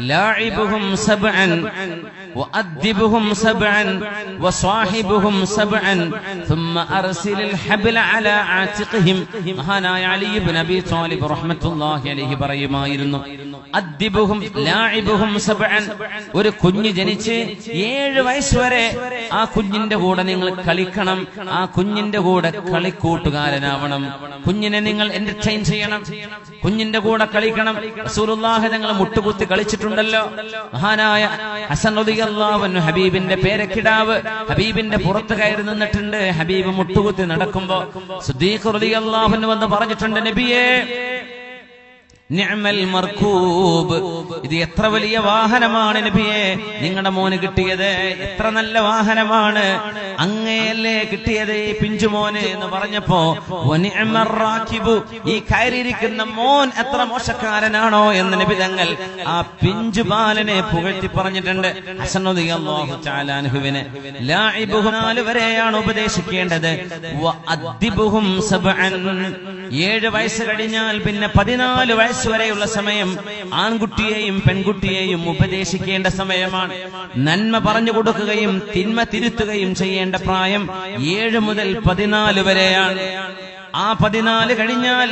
لاعبهم سبعا وأدبهم سبعا وصاحبهم سبعا ثم أرسل الحبل على عاتقهم മഹാനായ അലി ഇബ്നു അബി ത്വാലിബ് റഹ്മത്തുള്ളാഹി അലൈഹി പറയുമായിരുന്നു അദ്ദിബുഹും ലാഇബുഹും സബ്അൻ ഒരു കുഞ്ഞ് ജനിച്ച് ഏഴ് വയസ്സ് വരെ ആ കുഞ്ഞിന്റെ കൂടെ നിങ്ങൾ കളിക്കണം ആ കുഞ്ഞിന്റെ കൂടെ കളിക്കൂട്ടുകാരനാവണം കുഞ്ഞിനെ നിങ്ങൾ എന്റർടൈൻ ചെയ്യണം കുഞ്ഞിന്റെ കൂടെ കളിക്കണം റസൂലുള്ളാഹി തങ്ങൾ മുട്ടുകുത്തി കളിച്ചിട്ടുണ്ടല്ലോ മഹാനായ ഹസൻ അൻഹു ഹബീബിന്റെ പേരക്കിടാവ് ഹബീബിന്റെ പുറത്ത് കയറി നിന്നിട്ടുണ്ട്. ഹബീബ് മുട്ടുകുത്തി നടക്കുമ്പോ സുദ്ദീഖ് അൻഹു വന്ന് പറഞ്ഞിട്ടുണ്ട് നബിയേ നിഅമൽ ഇത് എത്ര വലിയ വാഹനമാണ് നബിയെ? നിങ്ങളുടെ മോന് കിട്ടിയത് എത്ര നല്ല വാഹനമാണ്? അങ്ങയല്ലേ കിട്ടിയത് ഈ പിഞ്ചുമോന് എന്ന് പറഞ്ഞപ്പോ ഈ കയറിയിരിക്കുന്ന മോൻ എത്ര മോശക്കാരനാണോ എന്ന് നബി തങ്ങൾ ആ പിഞ്ചു ബാലനെ പുകഴ്ത്തി പറഞ്ഞിട്ടുണ്ട്. വരെയാണ് ഉപദേശിക്കേണ്ടത്. ഏഴ് വയസ്സ് കഴിഞ്ഞാൽ പിന്നെ പതിനാല് വയസ്സ് വരെയുള്ള സമയം ആൺകുട്ടിയെയും പെൺകുട്ടിയെയും ഉപദേശിക്കേണ്ട സമയമാണ്. നന്മ പറഞ്ഞു കൊടുക്കുകയും തിന്മ തിരുത്തുകയും ചെയ്യേണ്ട പ്രായം ഏഴ് മുതൽ പതിനാല് വരെയാണ്. ആ പതിനാല് കഴിഞ്ഞാൽ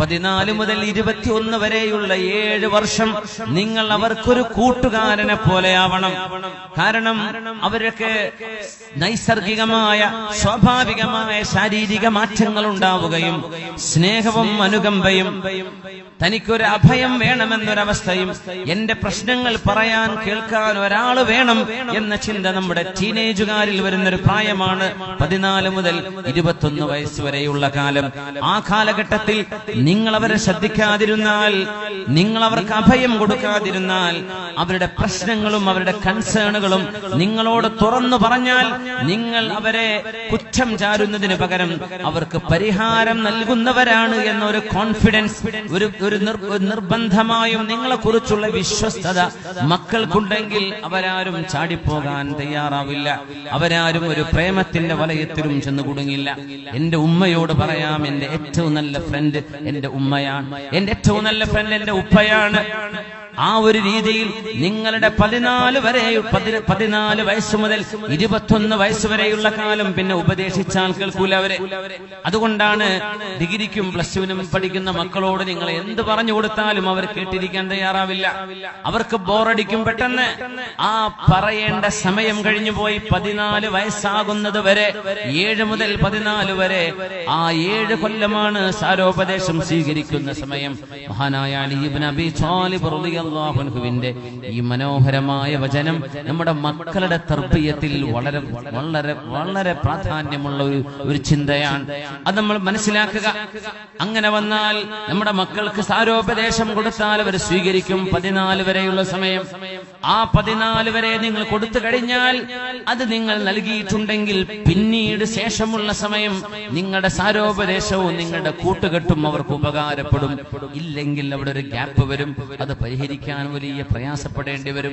പതിനാല് മുതൽ ഇരുപത്തിയൊന്ന് വരെയുള്ള ഏഴ് വർഷം നിങ്ങൾ അവർക്കൊരു കൂട്ടുകാരനെ പോലെയാവണം കാരണം അവരൊക്കെ നൈസർഗികമായ സ്വാഭാവികമായ ശാരീരിക മാറ്റങ്ങൾ ഉണ്ടാവുകയും സ്നേഹവും അനുകമ്പയും തനിക്കൊരു അഭയം വേണമെന്നൊരവസ്ഥയും എന്റെ പ്രശ്നങ്ങൾ പറയാൻ കേൾക്കാൻ ഒരാൾ വേണം എന്ന ചിന്ത നമ്മുടെ ടീനേജുകാരിൽ വരുന്നൊരു പ്രായമാണ് പതിനാല് മുതൽ ഇരുപത്തൊന്ന് വയസ്സ് വരെയുള്ള കാലം. ആ കാലഘട്ടത്തിൽ നിങ്ങൾ അവരെ ശ്രദ്ധിക്കാതിരുന്നാൽ നിങ്ങൾ അവർക്ക് അഭയം കൊടുക്കാതിരുന്നാൽ അവരുടെ പ്രശ്നങ്ങളും അവരുടെ കൺസേണുകളും നിങ്ങളോട് തുറന്നു പറഞ്ഞാൽ നിങ്ങൾ അവരെ കുറ്റം ചാരുന്നതിന് പകരം അവർക്ക് പരിഹാരം നൽകുന്നവരാണ് എന്നൊരു കോൺഫിഡൻസ് ഒരു ഒരു നിർബന്ധമായും നിങ്ങളെ കുറിച്ചുള്ള വിശ്വസ്തത മക്കൾക്കുണ്ടെങ്കിൽ അവരാരും ചാടിപ്പോകാൻ തയ്യാറാവില്ല. അവരാരും ഒരു പ്രേമത്തിന്റെ വലയത്തിലും ചെന്ന് കുടുങ്ങില്ല. എന്റെ ഉമ്മയോട് പറയാം എന്റെ ഏറ്റവും നല്ല ഫ്രണ്ട് എന്റെ ഉമ്മയാണ്. എന്റെ ഏറ്റവും നല്ല ഫ്രണ്ട് എന്റെ ഉപ്പയാണ്. ആ ഒരു രീതിയിൽ നിങ്ങളുടെ പതിനാല് വരെ പതി- പതിനാല് വയസ്സ് മുതൽ ഇരുപത്തൊന്ന് വയസ്സ് വരെയുള്ള കാലം പിന്നെ ഉപദേശിച്ചാൽ കേൾക്കൂല അവരെ. അതുകൊണ്ടാണ് ഡിഗ്രിക്കും പ്ലസ് ടുവിനും പഠിക്കുന്ന മക്കളോട് നിങ്ങൾ എന്ത് പറഞ്ഞു കൊടുത്താലും അവർ കേട്ടിരിക്കാൻ തയ്യാറാവില്ല. അവർക്ക് ബോറടിക്കും പെട്ടെന്ന്. ആ പറയേണ്ട സമയം കഴിഞ്ഞു പോയി പതിനാല് വയസ്സാകുന്നത് വരെ ഏഴ് മുതൽ പതിനാല് വരെ ആ ഏഴ് കൊല്ലമാണ് സാരോപദേശം സ്വീകരിക്കുന്ന സമയം. മഹാനായ അലി ഇബ്നു അബി ത്വാലിബ് റളിയല്ലാഹു ഈ മനോഹരമായ വചനം നമ്മുടെ മക്കളുടെ തർബീയത്തിൽ വളരെ വളരെ വളരെ പ്രാധാന്യമുള്ള ഒരു ഒരു ചിന്തയാണ്. അത് നമ്മൾ മനസ്സിലാക്കുക. അങ്ങനെ വന്നാൽ നമ്മുടെ മക്കൾക്ക് സാരോപദേശം കൊടുത്താൽ അവർ സ്വീകരിക്കും പതിനാല് വരെയുള്ള സമയം. ആ പതിനാല് വരെ നിങ്ങൾ കൊടുത്തു കഴിഞ്ഞാൽ അത് നിങ്ങൾ നൽകിയിട്ടുണ്ടെങ്കിൽ പിന്നീട് ശേഷമുള്ള സമയം നിങ്ങളുടെ സാരോപദേശവും നിങ്ങളുടെ കൂട്ടുകെട്ടും അവർക്ക് ഉപകാരപ്പെടും. ഇല്ലെങ്കിൽ അവിടെ ഒരു ഗ്യാപ്പ് വരും. അത് പരിഹരിക്കാൻ വലിയ പ്രയാസപ്പെടേണ്ടി വരും.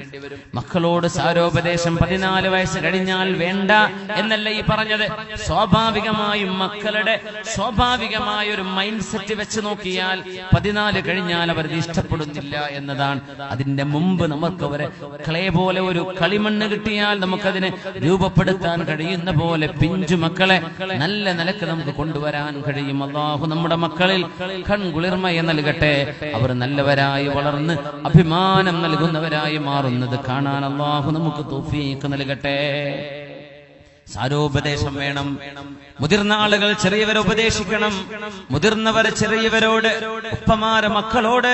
മക്കളോട് സാരോപദേശം പതിനാല് വയസ്സ് കഴിഞ്ഞാൽ വേണ്ട എന്നല്ല ഈ പറഞ്ഞത്? സ്വാഭാവികമായും മക്കളുടെ സ്വാഭാവികമായ ഒരു മൈൻഡ് സെറ്റ് വെച്ച് നോക്കിയാൽ പതിനാല് കഴിഞ്ഞാൽ അവർ ഇഷ്ടപ്പെടുന്നില്ല എന്നതാണ്. അതിന്റെ മുമ്പ് നമുക്ക് അവരെ ക്ലേ പോലെ ഒരു കളിമണ്ണ് കിട്ടിയാൽ നമുക്കതിനെ രൂപപ്പെടുത്താൻ കഴിയുന്ന പോലെ പിഞ്ചു മക്കളെ നല്ല നിലയ്ക്ക് നമുക്ക് കൊണ്ടുവരാൻ കഴിയും. അള്ളാഹു നമ്മുടെ മക്കളിൽ കൺകുളിർമയെ നൽകട്ടെ. അവർ നല്ലവരായി വളർന്ന് അഭിമാനം നൽകുന്നവരായി മാറുന്നത് കാണാൻ അള്ളാഹു നമുക്ക് തോഫീക്ക് നൽകട്ടെ. സാരോപദേശം വേണം. മുതിർന്ന ആളുകൾ ചെറിയവരെ ഉപദേശിക്കണം. മുതിർന്നവർ ചെറിയവരോട് ഉപ്പമാരെ മക്കളോട്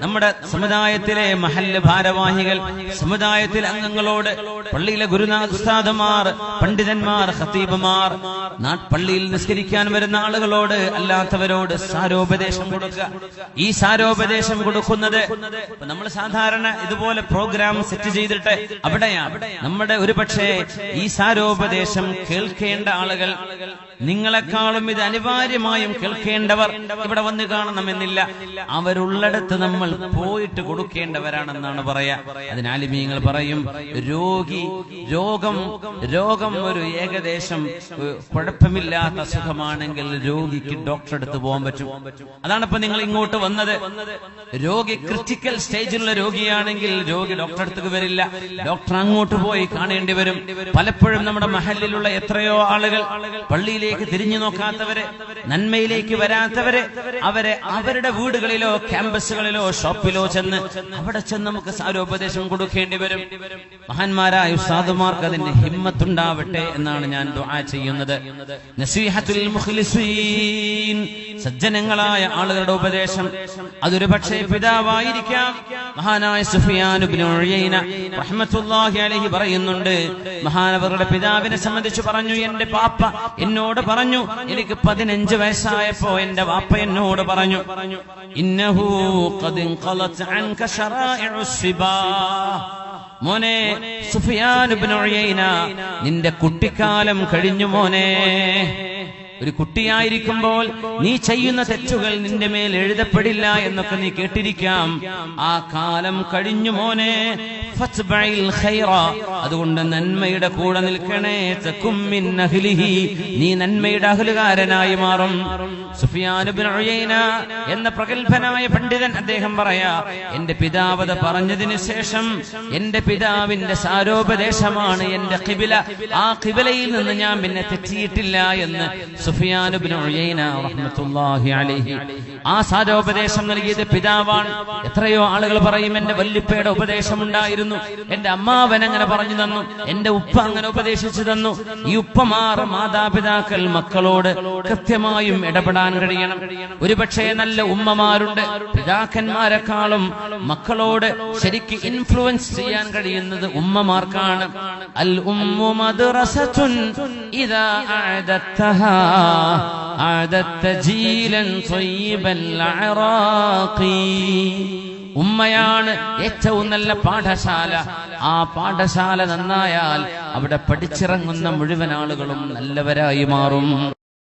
നമ്മുടെ സമുദായത്തിലെ മഹല്ല് ഭാരവാഹികൾ സമുദായത്തിലെ അംഗങ്ങളോട് പള്ളിയിലെ ഗുരുനാഥ് ഉസ്താദുമാർ പണ്ഡിതന്മാർ ഖത്തീബുമാർ നാ- പള്ളിയിൽ നിസ്കരിക്കാൻ വരുന്ന ആളുകളോട് അല്ലാത്തവരോട് സാരോപദേശം കൊടുക്കുക. ഈ സാരോപദേശം കൊടുക്കുന്നത് നമ്മൾ സാധാരണ ഇതുപോലെ പ്രോഗ്രാം സെറ്റ് ചെയ്തിട്ട് അവിടെയാ നമ്മുടെ ഒരുപക്ഷേ ഈ സാരോപദേശം ഉപദേശം കേൾക്കേണ്ട ആളുകൾ നിങ്ങളെക്കാളും ഇത് അനിവാര്യമായും കേൾക്കേണ്ടവർ ഇവിടെ വന്ന് കാണണമെന്നില്ല. അവരുള്ളിടത്ത് നമ്മൾ പോയിട്ട് കൊടുക്കേണ്ടവരാണെന്നാണ് പറയാ. അതിനാലിമീങ്ങൾ പറയും രോഗി രോഗം രോഗം ഒരു ഏകദേശം കുഴപ്പമില്ലാത്ത അസുഖമാണെങ്കിൽ രോഗിക്ക് ഡോക്ടറെ അടുത്ത് പോകാൻ പറ്റും. അതാണ് ഇപ്പൊ നിങ്ങൾ ഇങ്ങോട്ട് വന്നത്. രോഗി ക്രിട്ടിക്കൽ സ്റ്റേജിലുള്ള രോഗിയാണെങ്കിൽ രോഗി ഡോക്ടറെ അടുത്തേക്ക് വരില്ല. ഡോക്ടർ അങ്ങോട്ട് പോയി കാണേണ്ടി വരും. പലപ്പോഴും നമ്മുടെ മഹലിലുള്ള എത്രയോ ആളുകൾ പള്ളിയിലേക്ക് തിരിഞ്ഞു നോക്കാത്തവരെ നന്മയിലേക്ക് വരാത്തവരെ അവരെ അവരുടെ വീടുകളിലോ ക്യാമ്പസുകളിലോ ഷോപ്പിലോ ചെന്ന് അവിടെ ചെന്ന് നമുക്ക് സാരോപദേശം കൊടുക്കേണ്ടി വരും. മഹാന്മാരായ ഉസ്താദുമാർക്ക് അതിന്റെ ഹിമ്മത്തുണ്ടാവട്ടെ എന്നാണ് ഞാൻ ദുആ ചെയ്യുന്നത്. നസീഹത്തുൽ സജ്ജനങ്ങളായ ആളുകളുടെ ഉപദേശം. അതൊരു പക്ഷേ പിതാവായിരിക്കാം. മഹാനായ അലൈഹി പറയുന്നുണ്ട് മഹാനവരുടെ പിതാവിനെ സംബന്ധിച്ച് പറഞ്ഞു എന്റെ പാപ്പ എന്നോട് പറഞ്ഞു എനിക്ക് പതിനഞ്ച് വയസ്സായപ്പോ എന്റെ വാപ്പ എന്നോട് പറഞ്ഞു ഇന്നഹു മോനെ ഉയൈന നിന്റെ കുട്ടിക്കാലം കഴിഞ്ഞു മോനെ. ഒരു കുട്ടിയായിരിക്കുമ്പോൾ നീ ചെയ്യുന്ന തെറ്റുകൾ നിന്റെ മേൽ എഴുതപ്പെടില്ല എന്നൊക്കെ നീ കേട്ടിരിക്കാം ആ കാലം കഴിഞ്ഞു മോനെ. അതുകൊണ്ട് നന്മയുടെ കൂടെ നിൽക്കണേ തകും മിൻ അഹ്ലിഹി. നീ നന്മയുടെ അഹലുകാരനായി മാറും. എന്ന പ്രഗത്ഭനായ പണ്ഡിതൻ അദ്ദേഹം പറയാ എന്റെ പിതാവത പറഞ്ഞതിന് ശേഷം എന്റെ പിതാവിന്റെ സാരോപദേശമാണ് എന്റെ കിബില ആ കിബിലയിൽ നിന്ന് ഞാൻ പിന്നെ തെറ്റിയിട്ടില്ല എന്ന് റഹ്മത്തുള്ളാഹി അലൈഹി ആ സാരോപദേശം നൽകിയത് പിതാവാണ്. എത്രയോ ആളുകൾ പറയും എന്റെ ഉപദേശം ഉണ്ടായിരുന്നു എന്റെ അമ്മാവൻ അങ്ങനെ പറഞ്ഞു തന്നു. എന്റെ ഉപ്പ അങ്ങനെ ഉപദേശിച്ചു തന്നു. ഈ ഉപ്പമാർ മാതാപിതാക്കൾ മക്കളോട് കൃത്യമായും ഇടപെടാൻ കഴിയണം. ഒരുപക്ഷെ നല്ല ഉമ്മമാരുണ്ട്. പിതാക്കന്മാരെക്കാളും മക്കളോട് ശരിക്ക് ഇൻഫ്ലുവൻസ് ചെയ്യാൻ കഴിയുന്നത് ഉമ്മമാർക്കാണ്. അൽ ഉമ്മു മദ്റസത്തുൻ ഇദാ ജീലൻ ത്വയ്യിബൽ അറാഖി ഉമ്മയാണ് ഏറ്റവും നല്ല പാഠശാല. ആ പാഠശാല നന്നായാൽ അവിടെ പഠിച്ചിറങ്ങുന്ന മുഴുവൻ ആളുകളും നല്ലവരായി മാറും.